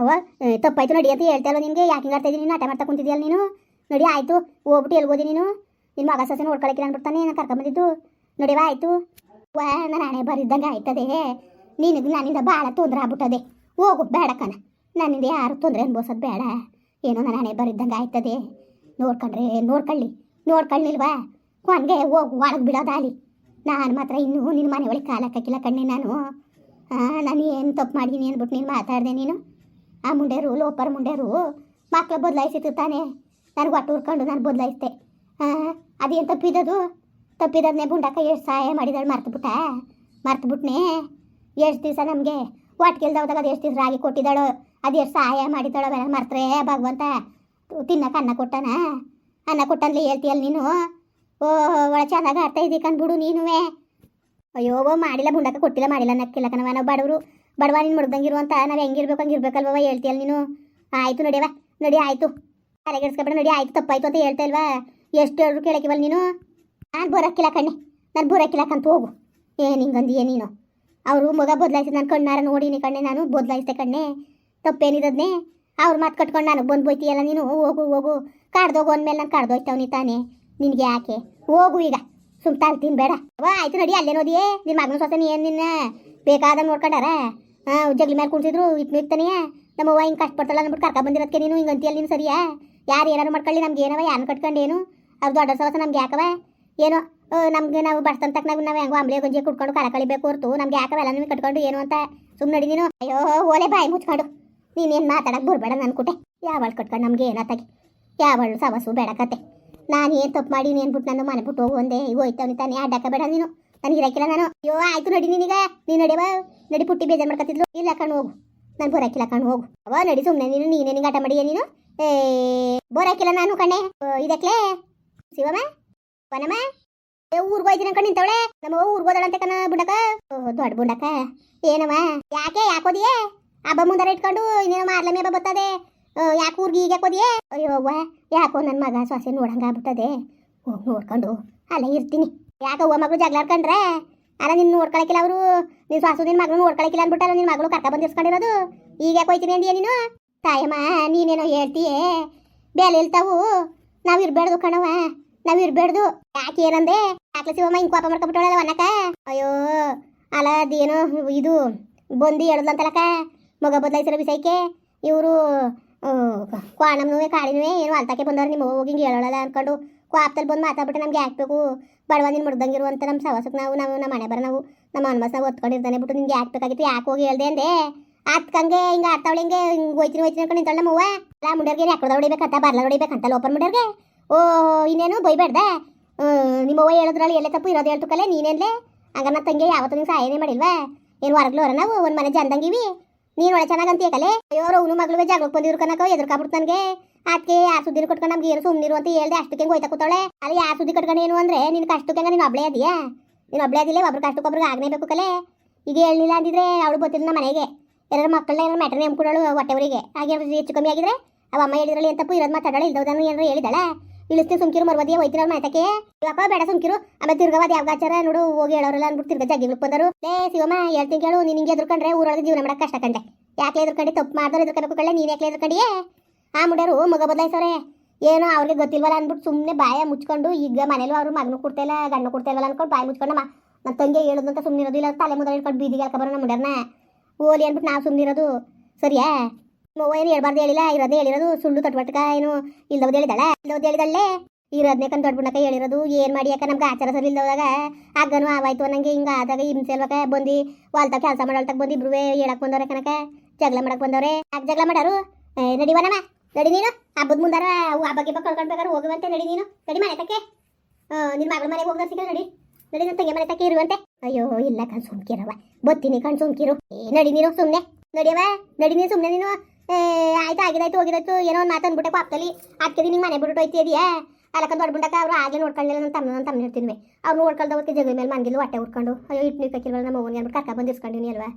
ಅವ ತಪ್ಪಾಯ್ತು ನಡಿ ಅಂತ ಹೇಳ್ತಾ ಇಲ್ವ ನಿನಗೆ? ಯಾಕೆ ಹಿಂಗೆ ಆಡ್ತಾ ಇದ್ದೀನಿ ನೀನು? ಆಟ ಮಾಡ್ತಾ ಕುಂತಿದ್ಯಲ್ಲ ನೀನು? ನಡಿ, ಆಯಿತು. ಹೋಗ್ಬಿಟ್ಟು ಎಲ್ಗೋದಿ ನೀನು? ನಿನ್ನ ಮಗ ಸೊಸೆ ನೋಡ್ಕೊಳಕಿಲ್ಲ ಅಂದ್ಬಿಡ್ತಾನೆ ನಾನು ಕರ್ಕೊಂಬಂದಿದ್ದು ನಡಿವ ಆಯಿತು. ವಾ ನಾನು ಹಣೆ ಬರಿದ್ದಂಗೆ ಆಯ್ತದೆ. ನಿನಗೆ ನನ್ನಿಂದ ಭಾಳ ತೊಂದರೆ ಆಗ್ಬಿಟ್ಟದೆ. ಹೋಗು, ಬೇಡ ಕಣ. ನನ್ನಿಂದ ಯಾರು ತೊಂದರೆ ಅನ್ಬೋಸೋದು ಬೇಡ. ಏನೋ ನನ್ನ ಹಣೆ ಬರಿದ್ದಂಗೆ ಆಯ್ತದೆ. ನೋಡ್ಕೊಂಡ್ರೆ ನೋಡ್ಕೊಳ್ಳಿ. ನೋಡ್ಕೊಳ್ಳಿಲ್ವಾ? ಕೊನೆಗೆ ಹೋಗು, ಒಳಗೆ ಬಿಡೋದಾಲಿ ನಾನು ಮಾತ್ರ ಇನ್ನೂ ನಿನ್ನ ಮನೆ ಒಳಗೆ ಕಾಲ ಹಾಕಿಲ್ಲ ಕಣ್ಣೆ ನಾನು. ನಾನು ಏನು ತಪ್ಪು ಮಾಡಿದ್ದೀನಿ ಅಂದ್ಬಿಟ್ಟು ನೀನು ಮಾತಾಡಿದೆ ನೀನು? ಆ ಮುಂಡೆರು, ಲೋಪರ್ ಮುಂಡೆರು, ಮಕ್ಳು ಬದಲಾಯಿಸಿತ್ತು ತಾನೆ. ನನಗೆ ಒಟ್ಟು ಉರ್ಕೊಂಡು ನಾನು ಬದಲಾಯಿಸ್ದೆ. ಅದೇನು ತಪ್ಪಿದದು? ತಪ್ಪಿದ್ದನ್ನೇ ಬುಂಡಕ್ಕ ಎಷ್ಟು ಸಹಾಯ ಮಾಡಿದಳು ಮರ್ತುಬಿಟ್ಟ? ಮರ್ತುಬಿಟ್ನೆ? ಎಷ್ಟು ದಿವಸ ನಮಗೆ? ಹೋದಾಗ ಅದು ಎಷ್ಟು ದಿವಸ ರಾಗಿ ಕೊಟ್ಟಿದ್ದಾಳು? ಅದು ಎಷ್ಟು ಸಹಾಯ ಮಾಡಿದ್ದಾಳು ಅವೆಲ್ಲ ಮರ್ತರೆ ಭಗವಂತ. ತಿನ್ನಕ್ಕೆ ಅನ್ನ ಕೊಟ್ಟನ? ಅನ್ನ ಕೊಟ್ಟಲ್ಲಿ ಹೇಳ್ತೀಯಲ್ಲ ನೀನು? ಓ ಒಳ ಚೆನ್ನಾಗಿ ಆಡ್ತಾ ಇದ್ದಿ ನೀನುವೇ. ಅಯ್ಯೋ, ಮಾಡಿಲ್ಲ ಬುಂಡಕ್ಕ ಕೊಟ್ಟಿಲ್ಲ, ಮಾಡಿಲ್ಲ, ನಕ್ಕಿಲ್ಲ ಕಣವ ನಾವು ಬಡವರು. ಬಡವ ನೀನು ಮುಡ್ದಂಗಿರುವಂತ ನಾವು ಹೆಂಗಿರ್ಬೇಕು ಹಂಗಿರ್ಬೇಕಲ್ವ ಹೇಳ್ತೀಯಲ್ಲ ನೀನು? ಆಯಿತು ನಡಿಯವ ನಡಿ, ಆಯಿತು. ತಲೆಗೆಡ್ಸ್ಕೊಬೇಡ ನಡಿ, ಆಯಿತು, ತಪ್ಪಾಯ್ತು ಅಂತ ಹೇಳ್ತಾ ಇಲ್ವಾ? ಎಷ್ಟು ಹೇಳಿದ್ರು ಕೇಳಕ್ಕಿವಲ್ಲ ನೀನು? ನಾನು ಬೋರಾಕಿಲ್ಲ ಕಣ್ಣೆ, ನಾನು ಬರೋಕ್ಕಿಲ್ಲ ಕಂತ ಹೋಗು. ಏನು ಹಿಂಗಂದಿಯೇ ನೀನು? ಅವರು ಮಗ ಬದಲಾಯಿಸಿದ ನಾನು ಕಣ್ಣಾರ ನೋಡಿನಿ ಕಣ್ಣೆ, ನಾನು ಬದಲಾಯಿಸ್ದೆ ಕಣ್ಣೆ. ತಪ್ಪೇನಿದದ್ನೇ? ಅವ್ರು ಮಾತು ಕಟ್ಕೊಂಡು ನಾನು ಬಂದು ಹೋಯ್ತೀಯಲ್ಲ ನೀನು? ಹೋಗು ಹೋಗು. ಕಾಡ್ದೋಗು ಅಂದಮೇಲೆ ನಾನು ಕಾಡ್ದೋಯ್ತವನಿ ತಾನೆ. ನಿನಗೆ ಯಾಕೆ? ಹೋಗು ಈಗ. ಸುಮ್ ತಾಳ್ತೀನಿ ಬೇಡ. ಅವ ಆಯ್ತು ನಡಿ, ಅಲ್ಲೇ ನೋದಿಯೇ ನಿನ್ನ ಮಗನ ಸೊಸೆ ಏನು ನಿನ್ನ? ಬೇಕಾದಾಗ ನೋಡ್ಕೊಂಡಾರ? ಹಾಂ ಜಗ್ಲಿ ಮೇಲೆ ಕುಣಿಸಿದ್ರು ಇಟ್ಟು ಇರ್ತಾನೆಯಾ ನಮ್ಮವ್ವ ಹಿಂಗೆ ಕಷ್ಟಪಡ್ತಾಳ ಅಂದ್ಬಿಟ್ಟು ಕರ್ಕ ಬಂದಿರೋದಕ್ಕೆ ನೀನು, ಹಿಂಗೆ ಅಂತೀಯಲ್ಲ ನೀನು ಸರಿಯಾ? ಯಾರು ಏನಾರು ಮಾಡ್ಕೊಳ್ಳಿ, ನಮ್ಗೆ ಏನವ ಯಾರು ಕಟ್ಕೊಂಡೇನು? ಅದು ದೊಡ್ಡ ಸವಸ ನಮ್ಗೆ ಯಾಕವ? ಏನೋ ನಮಗೆ ನಾವು ಬರ್ತಂತ ತಕ್ಕ ನಾವು ಹೆಂಗೋ ಅಂಬ್ಲೆ ಗಂಜಿ ಕುಟ್ಕೊಂಡು ಕರ ಕಳಿಬೇಕು ಹೊರ್ತು, ನಮ್ಗೆ ಯಾಕವೆಲ್ಲ ನಿಮಗೆ ಕಟ್ಕೊಂಡು ಏನು ಅಂತ ಸುಮ್ಮನೆ ನಡಿ ನೀನು. ಅಯ್ಯೋ, ಓಲೆ ಬಾಯಿ ಮುಚ್ಕೊಂಡು. ನೀನೇನು ಮಾತಾಡಕ್ಕೆ ಬರಬೇಡ ನನ್ನ ಕುಟೆ. ಯಾವಳು ಕಟ್ಕೊಂಡು ನಮ್ಗೆ ಏನತ್ತಾಗಿ ಯಾವಳು ಸವಸು ಬೇಡ ಕತೆ. ನಾನು ಏನು ತಪ್ಪು ಮಾಡಿ, ನೀನು ಬಿಟ್ಟು ನನ್ನ ಮನೆ ಬಿಟ್ಟು ಹೋಗು ಒಂದೇ ಈಗ ತಾನೇ ಅಡ್ಡಕ್ಕ ಬೇಡ ನೀನು. ನನಗೆ ಇರಕ್ಕಿಲ್ಲ ನಾನು. ಅಯ್ಯೋ, ಆಯ್ತು ನಡಿ ನೀನೀಗ. ನೀನು ನಡಿವ ನಡಿ ಪುಟ್ಟಿ ಬೇಜಾರು ಮಾಡ್ಕೊತಿದ್ಲು ಇಲ್ಲ, ಕಣ್ಣು ಹೋಗು. ನಾನು ಬರೋಕ್ಕಿಲ್ಲ ಕಣ್ಣು ಹೋಗು. ಅವ ನಡಿ ಸುಮ್ಮನೆ ನೀನು, ನೀನೇ ನಿಂಗೆ ಆಟ ಮಾಡಿಯ ನೀನು? ಏ ಬರೋಕ್ಕಿಲ್ಲ ನಾನು ಕಣ್ಣೆ. ಇದಕ್ಲೆ? ಶಿವಮ್ಮ? ವನಮ್ಮ? ಏ, ಊರ್ಗ್ ಹೋಯ್ತೀನಿ ಅನ್ಕೊಂಡು ನಿಂತವಳೆ? ನಮ್ಮ ಊರ್ಗ್ ಅಂತ ಕಣ ಬುಂಡಕ ಓ ದೊಡ್ಡ ಬುಂಡಕ ಏನಮ್ಮ? ಯಾಕೆ ಯಾಕೋದಿಯೇ ಹಬ್ಬ ಮುಂದಾರ ಇಟ್ಕೊಂಡು ನೀನು ಮಾರ್ಲಮಿ ಹಬ್ಬ ಬರ್ತದೆ. ಯಾಕೆ ಊರ್ಗೆ ಈಗ ಯಾಕೋದಿಯೇ ಅಯ್ಯೋ ಯಾಕೋ ನನ್ನ ಮಗ ಸೊಸೆ ನೋಡಂಗ ಆಗ್ಬಿಟ್ಟದೆ. ಹೋಗಿ ನೋಡ್ಕೊಂಡು ಅಲ್ಲೇ ಇರ್ತೀನಿ. ಯಾಕೆ ಓ ಮಗಳು ಜಗಳಾಡ್ಕೊಂಡ್ರೆ ಅಲ್ಲ ನಿನ್ನ ನೋಡ್ಕೊಳಕಿಲ್ಲ ಅವರು. ನಿನ್ನ ಸಾಸು ನಿನ್ನ ಮಗಳು ನೋಡ್ಕೊಳಕಿಲ್ಲ ಅಂದ್ಬಿಟ್ಟಲ್ಲ ನಿನ್ನ ಮಗಳು ಕರ್ಕ ಬಂದಿರ್ಸ್ಕೊಂಡಿರೋದು. ಈಗ ಯಾಕೆ ಹೋಯ್ತೀನಿ ಅಂದಿಯ ನೀನು? ತಾಯಮ್ಮ, ನೀನೇನೋ ಹೇಳ್ತೀಯೇ? ಬೇಲೆ ಇಲ್ತಾವು. ನಾವು ಇರ್ಬೇಡ್ದು ಕಣವ ನಾವು ಇರ್ಬೇಡ್ದು. ಯಾಕೆ ಏನಂದೆ? ಯಾಕೆ ಶಿವಮ್ಮ ಹಿಂಗೆ ಕೋಪ ಮಾಡ್ಕೊಬಿಟ್ಟವಳಲ್ಲ ಅನ್ನಕ ಅಯ್ಯೋ, ಅಲ್ಲ ಅದೇನೋ ಇದು ಬಂದು ಹೇಳದಂತಲಕ ಮಗ ಬದಲಾಯಿಸಿರೋ ವಿಷಯಕ್ಕೆ ಇವರು ಕ್ವಾಣಮ್ನುವೆ ಕಾಳಿನುವೆ ಏನು ಅಲ್ತಕ್ಕೆ ಬಂದವ್ರು. ನಿಮ್ಮ ಹಿಂಗೆ ಹೇಳೋಳಲ್ಲ ಅನ್ಕೊಂಡು ಕ್ವಾಪ್ದಲ್ಲಿ ಬಂದು ಮಾತಾಡ್ಬಿಟ್ಟು ನಮ್ಗೆ ಹಾಕ್ಬೇಕು ಬಡವ ನಿನ್ ಮುಡ್ದಂಗಿರು ಅಂತ ನಮ್ಮ ಸವಸಕ್ಕೆ ನಾವು ನಾವು, ನಮ್ಮ ಮನೆ ಬರ ನಾವು, ನಮ್ಮ ಅನ್ಮಸ್ ನಾವು ಒತ್ಕೊಂಡಿರ್ತಾನೆ ಬಿಟ್ಟು ನಿನ್ಗೆ ಹಾಕ್ಬೇಕಾಗಿತ್ತು ಯಾಕೆ ಹೋಗಿ ಹೇಳ್ದೆ ಅಂದೆ? ಅತ್ಕಂಗೆ ಹಿಂಗೆ ಆತಾವಳಿ ಹಿಂಗೆ ಹಿಂಗೆ ಹೋಯ್ತೀನಿ ಹೋಯ್ತೀನಿ ಅನ್ಕೊಂಡು ನಿಂತಳ ನಮ್ಮವ್ವ. ಎಲ್ಲ ಮುಂಡ್ಯರ್ಗೆ ಯಾಕಡೆ ಹೊಡಿಬೇಕಂತ ಬರ್ಲ ಹೊಡಿಬೇಕಂತ ಲೋಪನ್ ಮುಂಡ್ಯರ್ಗೆ. ಓ ಇನ್ನೇನು ಬೈಬೇಡ್ದೆ ನಿಮ್ಮವ್ವ ಹೇಳಿದ್ರಲ್ಲಿ ಎಲ್ಲೇ ತಪ್ಪು ಇರೋದು ಹೇಳ್ತುಕಲ್ಲೇ ನೀನೇನ್ಲೆ? ಹಂಗ ನಾ ತಂಗಿ ಯಾವತ್ತೂ ನಿಂಗೆ ಸಹಾಯನೇ ಮಾಡಿಲ್ವಾ? ಏನು ಹೊರಗ್ಲೋರ ನಾವು ಒಂದು ಮನೆ ಜಂದಂಗಿವಿ ನೀನು ಒಳ್ಳೆ ಚೆನ್ನಾಗಂತೀಯ ಕಲೆ? ಅಯ್ಯೋ ಅವನು ಮಗಳು ಜಾಗಕ್ಕೆ ಬಂದಿರು ಕನಕ ಎದುರ್ಕಾಬಿಡ್ತು ನನಗೆ. ಅದಕ್ಕೆ ಆ ಸುದ್ದಿ ಕಟ್ಕೊಂಡು ನಮ್ಗೆ ಏನು ಸುಮ್ಮನಿರು ಅಂತ ಹೇಳ್ದೆ ಅಷ್ಟಕ್ಕೆ ಹೋಯ್ತಾ ಕೂತಾಳೆ ಅಲ್ಲಿ ಆ ಸುದ್ದಿ ಕಟ್ಕೊಂಡು ಏನು ಅಂದ್ರೆ, ನಿನ್ ಕಷ್ಟಕ್ಕೆ ನೀನು ಒಬ್ಳೆ ಅದೀಯಾ? ನೀನು ಒಬ್ಳೆ ಅದಿಲ್ಲ, ಒಬ್ರು ಕಷ್ಟಕ್ಕೊಬ್ರಿಗೆ ಬೇಕು ಕಲೆ. ಈಗ ಹೇಳಿಲ್ಲ ಅಂದಿದ್ರೆ ಅವಳು ಬರ್ತಿದ್ರು ನಮ್ಮ ಮನೆಗೆ. ಎಲ್ಲರ ಮಕ್ಕಳನ್ನ ಏನಾರು ಮ್ಯಾಟರ್ ನಂಬ್ಕೊಡೋಳು ಹೊಟ್ಟೆವರಿಗೆ. ಹಾಗೆ ಹೆಚ್ಚು ಕಮ್ಮಿ ಆಗಿದ್ರೆ, ಅವ ಅಮ್ಮ ಹೇಳಿದ್ರಲ್ಲಿ ಅಂತ ಇರೋದು ಮಾತಾಡೋಳು ಇಲ್ದೋದನ್ನು ಏನಾರು ಹೇಳಿದಾಳೆ ಇಳಿಸ್ತೀವಿ ಸುಮ್ಕಿರು ಮರ್ವದಿಯ ಹೋಯ್ತಿರೋ ಮಾತಕ್ಕೆ ಇವಪ್ಪ ಬೇಡ ಸುಮ್ಕಿರು. ಆಮೇಲೆ ತಿರ್ಗವಾದ ಯಾವ ಆಚಾರ ನೋಡು, ಹೋಗಿ ಹೇಳೋರಲ್ಲ ಅಂದ್ಬಿಟ್ಟು ತಿರ್ಗ ಜಗ್ಗಿ ಬಂದರು. ಲೇ, ಶಿವಮ್ಮ, ಹೇಳ್ತೀನಿ ಕೇಳು, ನೀನು ಹಿಂಗೆ ಎದುರ್ಕೊಂಡ್ರೆ ಊರೊಳಗೆ ಜೀವನ ಮಾಡಕ್ಕೆ ಕಷ್ಟ ಕಂಡೆ. ಯಾಕೆ ಎದ್ರುಕೊಂಡು? ತಪ್ಪು ಮಾಡಿದ್ರೆ ಎದ್ರುಕೋಬೇಕು ಕಳ್ಳೆ ನೀನು ಯಾಕೆ ಎದ್ರುಕೊಂಡಿಯೇ? ಆ ಮುಡ್ಯಾರು ಮಗ ಬದಲಾಯಿಸೋರೆ ಏನೋ ಅವ್ರಿಗೆ ಗೊತ್ತಿಲ್ವಲ್ಲ ಅಂದ್ಬಿಟ್ಟು ಸುಮ್ಮನೆ ಬಾಯ ಮುಚ್ಕೊಂಡು ಈಗ ಮನೇಲೂ ಅವ್ರು ಮಗನು ಕೊಡ್ತಾಯಿಲ್ಲ ಗಂಡು ಕೊಡ್ತಾಯಿಲ್ಲ ಅನ್ಕೊಂಡು ಬಾಯಿ ಮುಚ್ಕೊಂಡು ನಮ್ಮ ನನ್ನ ತಂಗಿ ಹೇಳೋದಂತ ಸುಮ್ಮನೆ ಇರೋದಿಲ್ಲ, ತಲೆ ಮುದ್ರೆ ಇಟ್ಕೊಂಡು ಬೀದಿಗೆ ಹಾಕಬರೋ ನಮ್ಮ ಮುಡ್ಯಾರನ್ನ ಓಲಿ ಅಂದ್ಬಿಟ್ಟು ನಾವು ಸುಮ್ಮನಿರೋದು ಸರಿಯಾ? ನೋವು ಏನು ಹೇಳ್ಬಾರ್ದು ಹೇಳಿಲ್ಲ, ಇರೋದೇ ಹೇಳಿರೋದು. ಸುಳ್ಳು ತಟ್ಬಟ್ಕ ಏನು ಇಲ್ದವ್ದು ಹೇಳಿದಳ ಇಲ್ದವ್ದು ಹೇಳಿದಳೆ ಇರೋದನ್ನೇ ಕಂಡು ದೊಡ್ಡ ಹೇಳಿರೋದು. ಏನು ಮಾಡಿ ಯಾಕೆ ನಮ್ಗೆ ಆಚಾರ ಸರಿ ಇಲ್ದವಾಗ ಆಗನು ಆವಾಯ್ತು ನಂಗೆ ಹಿಂಗೆ ಆದಾಗ ಹಿಂಸೆ ಅಲ್ವಕ ಬಂದು ಹೊಲ್ತ ಕೆಲಸ ಮಾಡೋಳ್ತಾಗ ಬಂದು ಇಬ್ರು ಹೇಳಕ್ಕೆ ಬಂದವ್ರೆ ಕನಕ ಜಗಳ ಮಾಡಕ್ಕೆ ಬಂದವ್ರೆ. ಯಾಕೆ ಜಗಳ ಮಾಡಾರು ನಡಿವನಮ್ಮ ನಡಿ ನೀನು. ಹಬ್ಬದ ಮುಂದಾರ, ಅವು ಹಬ್ಬ ಗಿಬ್ಬ ಕಳ್ಕೊಂಡ್ಬೇಕಾದ್ರೆ ಹೋಗುವಂತೆ ನಡಿ ನೀನು. ನಡಿ ಮನೆ ತಕ್ಕೆ. ನಿನ್ನ ಮಗಳ ಮನೆಗೆ ಹೋಗ್ದ ಸಿಕ್ಕ ನಡಿ. ನಡಿ ನನ್ನ ತಂಗಿ ಮನೆ ತಕ್ಕೆ ಇರುವಂತೆ. ಅಯ್ಯೋ, ಇಲ್ಲ ಕಣ್ ಸುಮ್ಕಿರವ ಬತ್ತೀನಿ ಕಣ್ ಸುಮ್ಕಿರು. ಏ, ನಡಿ ನೀನು ಸುಮ್ಮನೆ ನಡಿಯವ ನಡಿ ನೀನು ಸುಮ್ಮನೆ ನೀನು. ಏ, ಆಯ್ತು, ಆಗಿದಾಯ್ತು, ಹೋಗಿದಾಯ್ತು. ಏನೋ ಒಂದು ಮಾತು ಅಂದ್ಬಿಟ್ಟೆ ಪಾಪದಲ್ಲಿ. ಅದಕ್ಕೆ ನಿಂಗೆ ಮನೆ ಬಿಟ್ಟು ಹೋಯ್ತಿ ಇದೆಯಾ ಅಲ್ಲಕ್ಕ ದೊಡ್ಡ ಅವ್ರು ಹಾಗೆ ನೋಡ್ಕೊಂಡಿಲ್ಲ ನನ್ನ ತಮ್ಮ ನನ್ನ ತಮ್ಮ ಇರ್ತೀನಿ ಅವ್ರು ನೋಡ್ಕೊಳ್ದ ಜಗಳ ಮೇಲೆ ಮನಗಿಲ್ಲ ಹೊಟ್ಟೆ ಉಟ್ಕೊಂಡು ಅಯ್ಯೋ, ಇಟ್ಟು ನಿಕ್ಕಕ್ಕಿಲ್ವಲ್ಲ ನಮ್ಮ ಅವ್ವನಿಗೆ ಅಂದ್ಬಿಟ್ಟು ಕರ್ಕ ಬಂದಿರ್ಸ್ಕೊಂಡಿನಿ ಅಲ್ವಾ?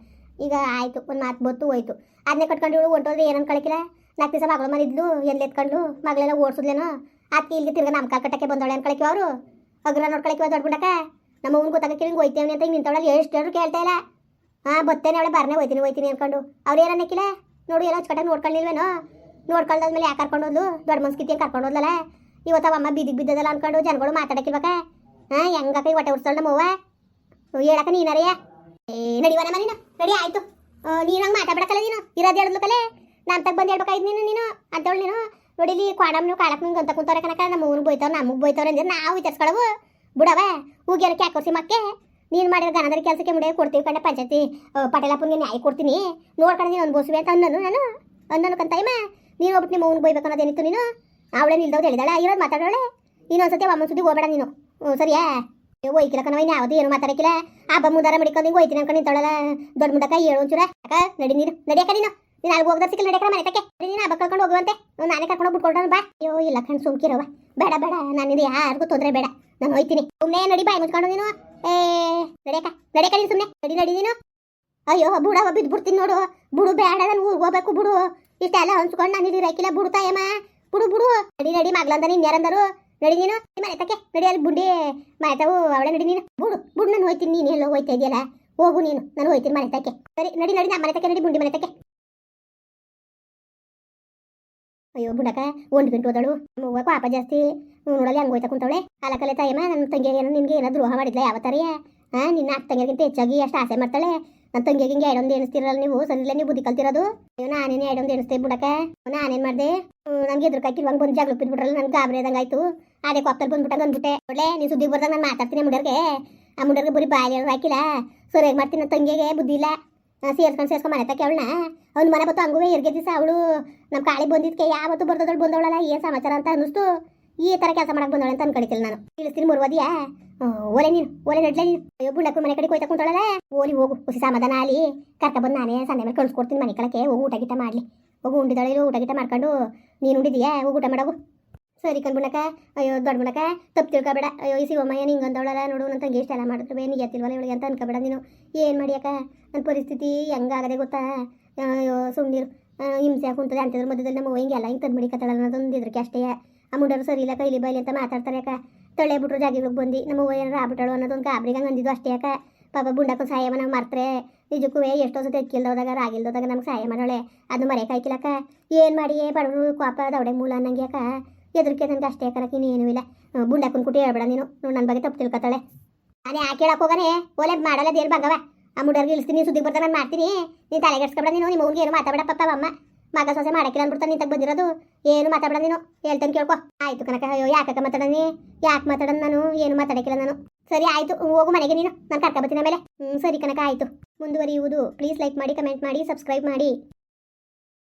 ಈಗ ಆಯ್ತು, ಒಂದು ಮಾತು ಬತ್ತು ಹೋಯ್ತು. ಅದನ್ನೇ ಕಟ್ಕೊಂಡು ಇವಳು ಹೊಂಟೋದ್ರೆ ಏನಂತ ಕಳಕಿಲ್ಲ? ನಾಲ್ಕು ದಿವಸ ಮಗಳು ಮನಿದ್ಲು ಎತ್ಕೊಂಡು ಮಗಳೆಲ್ಲ ಓಡಿಸಿದ್ಲೇನೋ. ಅದಕ್ಕೆ ಇಲ್ಲಿಗೆ ತಿರ್ಗ ನಮ್ಮ ಕಾಲ್ ಕಟ್ಟಕ್ಕೆ ಬಂದವಳೆ ಅನ್ಕೊಳಕ್ಕೆ ಅವರು. ಅಗ್ರ ನೋಡ್ಕೊಳಕ್ಕೆ ದೊಡ್ಡ ಬಿಡಕ ನಮ್ಮ ಅವ್ನು ಗೊತ್ತಾಗಕ್ಕೆ ಹಿಂಗೆ ಹೋಯ್ತೇವೆ ಅಂತ ನಿಂತವಳಲ್ಲಿ, ಎಷ್ಟು ಹೇಳಿದ್ರು ಕೇಳ್ತಾ ಇಲ್ಲ. ಹಾಂ, ಬತ್ತೇನೆ ಅವಳೆ ಬರ್ನೇ ಹೋಯ್ತೀನಿ ಹೋಯ್ತೀನಿ ಅನ್ಕೊಂಡು. ಅವ್ರು ಏನು ಅನ್ನಕ್ಕಿಲ್ಲ ನೋಡು, ಎಲ್ಲ ಅಚ್ಚುಕಟ್ಟಾಗಿ ನೋಡ್ಕೊಳ್ಳಿಲ್ವೇನೋ ಮೇಲೆ ಯಾಕೆ ಕರ್ಕೊಂಡು ಹೋದ್ಲು ದೊಡ್ಡ ಮನ್ಸ್ಕಿತಿ ಕರ್ಕೊಂಡು ಹೋದ್ಲಲ್ಲ ಇವತ್ತು ಅಮ್ಮ ಬಿದ್ದಿಗೆ ಬಿದ್ದದಲ್ಲ ಅನ್ಕೊಂಡು ಜನಗಳು ಮಾತಾಡಕ್ಕಿಲ್ವಕ ಹಾಂ, ಹೆಂಗಕ್ಕ ಹೊಟ್ಟೆ ಉಡ್ಸೋಣ ನಮ್ಮವ್ವ ಹೇಳಕ್ಕ ನೀನರಿಯ ಏ ನಡಿವನ ನೀನು. ನಡಿ, ಆಯಿತು. ನೀನು ಹಂಗೆ ಮಾತಾಡ್ಬೇಕಲ್ಲ ನೀನು. ಇರೋದು ಹೇಳಿದ್ಲಕಲೆ ನಮ್ಮ ತಗ ಬಂದು ಹೇಳ್ಬೇಕಾಯ್ತು ನೀನು ನೀನು ಅಂತೇಳಿ ನೀನು. ನೋಡಿಲಿ ಕ್ವಾಡಮ್ ನೀವು ಕಾಳಕ್ ನಿಂಗೆ ಅಂತ ಕುಂತವ್ರೆ ಕನಕ ನಮ್ಮ ಊರು ಬೋಯ್ತಾವ ನಮಗೆ ಬೋಯ್ತಾವ್ರೆ ಅಂದ್ರೆ ನಾವು ವಿಚಾರಿಸ್ಕೊಳವು. ಬಿಡವ, ಹೋಗ್ಯಾರ ಕ್ಯಾಕೋಸಿ ಮಕ್ಕೆ. ನೀನು ಮಾಡಿದ ಗಣದ್ರ ಕೆಲಸಕ್ಕೆ ಮುಡಿಯ ಕೊಡ್ತೀವಿ ಕಣ್ಣ ಪಂಚಾಯತಿ ಪಟೇಲಪ್ಪನಿಗೆ ನ್ಯಾಯ ಕೊಡ್ತೀನಿ. ನೋಡ್ಕೊಂಡು ನೀನು ಅನ್ಬೋಸುವೆ ಅಂತ ಅಂದನು ನಾನು. ಅಂದನು ಕಂತಾಯಮ್ಮ ನೀನು ಹೋಗ್ಬಿಟ್ಟು ನಿಮ್ಮ ಅವ್ನು ಬೈಬೇಕು ಅನ್ನೋದೇನಿತ್ತು ನೀನು? ಅವಳೇ ನಿಲ್ದವ್ದು ಹೇಳಿದಾಳೆ, ಇರೋದು ಮಾತಾಡೋಳೆ. ಇನ್ನೊಂದ್ಸತಿ ಒಮ್ಮೊಂದು ಸುದ್ದಿ ಹೋಗ್ಬೇಡ ನೀನು. ಸರಿಯಾ? ಹೋಯ್ಕಿಲ್ಲ ಕಣವ ಇನ್ನು ಯಾವುದು ಏನು ಮಾತಾಡಕ್ಕಿಲ್ಲ. ಹಬ್ಬ ಮುಂದಾರ ಮಡಿಕೊಂಡು ಹೋಯ್ತೀನಿ ಅನ್ಕೊಂಡು ನಿಂತೊಳಲ್ಲ ದೊಡ್ಡ ಮುಂಡಕ್ಕ ಹೇಳು ಒಂಚೂರ. ಅಕ್ಕ, ನಡಿ ನೀನು ನಡಿಯಕ್ಕ ನೀನು. ನೀನು ಅಲ್ಲಿ ಹೋಗದ ಸಿಕ್ಕಲ್ಲ ನಡಿಯಕ್ಕ ಮನೆ ತಕ್ಕೆ ನೀನು ಹಬ್ಬ ಕರ್ಕೊಂಡು ಹೋಗುವಂತೆ. ನಾನು ಕರ್ಕೊಂಡು ಬಿಟ್ಕೊಡೋಣ ಬಾ. ಅಯ್ಯೋ, ಇಲ್ಲ ಕಣ್ ಸುಮ್ಕಿರವ ಬೇಡ ಬೇಡ ನಾನಿದು ಯಾರಿಗೂ ತೊಂದರೆ ಬೇಡ. ನಾನು ಹೋಯ್ತೀನಿ. ಸುಮ್ಮನೆ ನಡಿ ಬಾಯ್ ಮುಚ್ಕೊಂಡು ನೀನು. ಏ, ನಡಿಯಕ್ಕ ನಡಿಯಕ್ಕ ನೀನು ಸುಮ್ಮನೆ ನಡಿ ನಡಿ ನೀನು. ಅಯ್ಯೋ, ಬುಡ ಬಿದ್ದು ಬಿಡ್ತೀನಿ ನೋಡು. ಬುಡು ಬೇಡ, ನಾನು ಊರಿಗೆ ಹೋಗ್ಬೇಕು, ಬುಡು. ಇಷ್ಟೆಲ್ಲ ಹಂಚ್ಕೊಂಡು ನಾನು ಇಲ್ಲಿ ರೈಕಿಲ್ಲ ಬುಡು ತಾಯಮ್ಮ. ಬುಡು ಬುಡು. ನಡಿ ನಡಿ ಮಗ್ಲಂದ ನೀನು ಯಾರಂದರು. ನಡಿ ನೀನು. ಮನೆ ತಕ್ಕೆ. ನಡಿ, ಅಲ್ಲಿ ಬುಂಡಿ ಮಾತಾವು ಅವಳೆ ನಡಿ ನೀನು. ಬುಡು ಬುಡು, ನಾನು ಹೋಯ್ತೀನಿ. ನೀನು ಎಲ್ಲೋ ಹೋಯ್ತಾ ಇದೆಯಲ್ಲ. ಹೋಗು ನೀನು. ನಾನು ಹೋಯ್ತೀನಿ ಮನೆ ತಕ್ಕೆ. ಸರಿ, ನಡಿ ನಡಿ ನಮ್ಮ ಮನೆ ತಕ್ಕೆ, ನಡಿ, ಬುಂಡಿ ಮನೆ ತಕ್ಕೆ. ಅಯ್ಯೋ, ಬುಡಕ ಒಂದು ಗಂಟೆ ಹೋದಳು ಅವ್ವ ಪಾಪ ಜಾಸ್ತಿ. ನೋಡಲಿ ಹಂಗೆ ಹೋಯ್ತಾ ಕುಂತವಳೆ. ಅಲಕಲೆ ತಾಯಮ್ಮ ನನ್ನ ತಂಗಿ ಏನೋ ನಿನ್ಗೆ ಏನೋ ದ್ರೋಹ ಮಾಡಿದ್ಲ ಯಾವತ್ತಾರಿಯ ಹಾಂ ನಿನ್ನ ಅಕ್ಕ ತಂಗಿಗಿಂತ ಹೆಚ್ಚಾಗಿ ಅಷ್ಟು ಆಸೆ ಮಾಡ್ತಾಳೆ. ನನ್ನ ತಂಗಿಗೆ ಹಿಂಗೆ ಎರಡೊಂದು ಎಣಿಸ್ತಿರಲ್ಲ ನೀವು? ಸರಿಲ್ಲ ನೀವು ಬುದ್ಧಿ ಕಲ್ತಿರೋದು? ಅಯ್ಯೋ, ನಾನೇನು ಎರಡೊಂದು ಎಣಿಸ್ತೇ ಬಿಡಕ? ನಾನೇನು ಮಾಡಿದೆ? ನನಗೆ ಎದುರು ಕಾಕಿಲ್ವಂಗೆ ಬಂದು ಜಾಗ್ಲು ಬಿಟ್ಬಿಟ್ರಲ್ಲ ನನ್ಗೆ ಗಾಬರಿ ಆದಂಗೆ ಆಯ್ತು. ಅದೇ ಕೊಪ್ಪಲ್ಲಿ ಬಂದ್ಬಿಟ್ಟಂಗೆ ಅಂದ್ಬಿಟ್ಟೆ. ಒಳ್ಳೆ ನೀನು ಸುದ್ದಿಗೆ ಬರ್ದಾಗ ನಾನು ಮಾತಾಡ್ತೀನಿ ಮುಡರ್ಗೆ ಆ ಮುಂಡರ್ಗೆ ಬರೀ ಬಾಯಿ ಹಾಕಿಲ್ಲ. ಸರಿಯಾಗಿ ಮಾಡ್ತೀನಿ ನನ್ನ ತಂಗಿಗೆ ಬುದ್ಧಿ ಇಲ್ಲ. ಸೇರ್ಸ್ಕೊಂಡು ಸೇರ್ಸ್ಕೊಂಡು ಮನೆ ತಕ್ಕೆ ಅವಳನ್ನ. ಅವ್ನ ಮನೆ ಬತ್ತು ಹಂಗೂ ಇರ್ಗೆ ದಿವಸ ಅವಳು ನಮ್ಮ ಕಾಳಿ ಬಂದಿದ್ಕೆ ಯಾವತ್ತು ಬರ್ದದಳು ಬಂದವಳಲ್ಲ, ಏನು ಸಮಾಚಾರ ಅಂತ ಅನ್ನಿಸ್ತು. ಈ ಥರ ಕೆಲಸ ಮಾಡಕ್ಕೆ ಬಂದವಳೆ ಅಂತ ಅನ್ಕೊಂಡಿತಿಲ್ಲ ನಾನು. ತಿಳಿಸ್ತೀನಿ ಮುರುವದಿಯಾ ಓಲೆ ನೀನು, ಓಲೆ ನಡ್ಲೆ ನೀನು. ಅಯ್ಯೋ ಬುಳ್ಳಕ್ಕೂ ಮನೆ ಕಡೆ ಕೊಯ್ತಾ ಕುಂತಳಲ್ಲ. ಓಲಿ ಹೋಗು, ಹುಸಿ ಸಮಾಧಾನ ಕರ್ಕ ಬಂದು ನಾನೇ ಸಣ್ಣ ಮೇಲೆ ಕಳ್ಸ್ಕೊಡ್ತೀನಿ ಮನೆ ಕಳಕ್ಕೆ. ಹೋಗು, ಊಟ ಗೀಟ ಮಾಡಲಿ. ಹೋಗು ಉಂಡಿದಳೆ ಊಟ ಗೀಟ ಮಾಡ್ಕೊಂಡು. ನೀನು ಉಂಡಿದೀಯಾ? ಹೋಗು, ಊಟ ಮಾಡೋಗು ಸರಿ ಕಣ್ಬುಣಕ ಅಯ್ಯೋ ದೊಡ್ಡ ಬುಣಕ ತಪ್ಪು ತಿಳ್ಕೊಬೇಡ. ಅಯ್ಯೋ, ಈ ಏನು ನಿಂಗೆ ಅಂದವಳಲ್ಲ ನೋಡು ನನ್ನ ತಂಗಿ ಇಷ್ಟೆಲ್ಲ ಮಾಡಿದ್ರು ಏನು ಎತ್ತಿಲ್ವಲ್ಲ ಇವಳಿಗೆ ಅಂತ ಅನ್ಕೋಬೇಡ ನೀನು. ಏನು ಮಾಡ್ಯಾಕ ನನ್ನ ಪರಿಸ್ಥಿತಿ ಹೆಂಗಾಗದೆ ಗೊತ್ತಾ? ಅಯ್ಯೋ ಸುಮ್ಮನಿರು ಹಿಂಸೆ ಕುಂತದೆ ಅಂತಿದ್ರ ಮಧ್ಯದಲ್ಲಿ ನಮ್ಮ ಹಿಂಗೆಲ್ಲ ಹಿಂಗೆ ತಂದು ಅನ್ನೋದು ಅನ್ನೋದೊಂದು ಇದ್ರಕ್ಕೆ ಅಷ್ಟೇ. ಆ ಮುಂಡರು ಸರಿ ಇಲ್ಲ, ಕೈಲಿ ಬೈಲಿ ಅಂತ ಮಾತಾಡ್ತಾರೆ ಅಕ್ಕ. ತಳೆ ಬಿಟ್ರು ಜಾಗಿಗಳಿಗೆ ಬಂದು, ನಮ್ಮ ಏನಾರು ಆಗ್ಬಿಟ್ಟಳು ಅನ್ನೋದೊಂದು ಗಾಬರಿಗೆ ಹಂಗೆ ಅಂದಿದ್ದು ಅಷ್ಟೇ ಅಕ್ಕ. ಪಾಪ ಬುಂಡಕ್ಕೂ ಸಹಾಯ ನಾವು ಮರ್ತ್ರೆ. ನಿಜಕ್ಕೂ ಎಷ್ಟೋ ಸತಿ ಎಕ್ಕಿಲ್ದೋದಾಗ ರಾಗಿಲ್ದೋದಾಗ ನಮ್ಗೆ ಸಹಾಯ ಮಾಡೋಳೆ. ಅದು ಮರೆಯಕ್ಕಾಯ್ಕಿಲ್ಲಕ್ಕ ಏನು ಮಾಡಿ ಬಡವರು ಕೋಪ ದೌಡೆ ಮೂಲ ಅನ್ನಂಗೆ ಎದ್ರಿಕೆ ನನಗೆ ಅಷ್ಟೇ ಕರಕ್ಕೆ ಇನ್ನೇನೂ ಇಲ್ಲ. ಬುಂಡಕ್ಕನ್ ಕುಟಿ ಹೇಳ್ಬೇಡ ನೀನು. ನೋಡು ನನ್ನ ಬಗ್ಗೆ ತಪ್ಪು ತಿಳ್ಕೊತಾಳೆ. ನಾನು ಯಾಕೆ ಹೇಳಕ್ ಹೋಗನೆ? ಓಲೆ ಮಾಡಲ್ಲ ದೇರ್ ಬಂಗವ ಆ ಮುಡರ್ಗೆ ಇಳಿಸ್ತೀನಿ ಸುದ್ದಿಗೆ ಬರ್ತಾ ನಾನು ಮಾಡ್ತೀನಿ. ನೀನು ತಲೆಗೆಡ್ಸ್ಕೊಬೇಡ ನೀನು, ನಿಮ್ಮ ಅವ್ನಿಗೆ ಏನು ಮಾತಾಡ ಪಪ್ಪ ಅಮ್ಮ. ಮಗ ಸೊಸೆ ಮಾಡಕ್ಕಿಲ್ಲ ಅಂದ್ಬಿಡ್ತಾನೆ ನಿಂತಾಗ ಬಂದಿರೋದು. ಏನು ಮಾತಾಡ ನೀನು. ಹೇಳ್ತಾನೆ ಕೇಳ್ಕೊ. ಆಯ್ತು ಕನಕ ಅಯ್ಯೋ, ಯಾಕಕ್ಕ ಮಾತಾಡನಿ ಯಾಕೆ ಮಾತಾಡೋದು ನಾನು? ಏನು ಮಾತಾಡಕ್ಕಿಲ್ಲ ನಾನು. ಸರಿ, ಆಯ್ತು ಹೋಗು ಮನೆಗೆ ನೀನು. ನಾನು ಕರ್ಕೊಬತ್ತೀನಿ ಆಮೇಲೆ. ಹ್ಞೂ ಸರಿ ಕನಕ ಆಯ್ತು. ಮುಂದುವರಿಯುವುದು. ಪ್ಲೀಸ್ ಲೈಕ್ ಮಾಡಿ, ಕಮೆಂಟ್ ಮಾಡಿ, ಸಬ್ಸ್ಕ್ರೈಬ್ ಮಾಡಿ.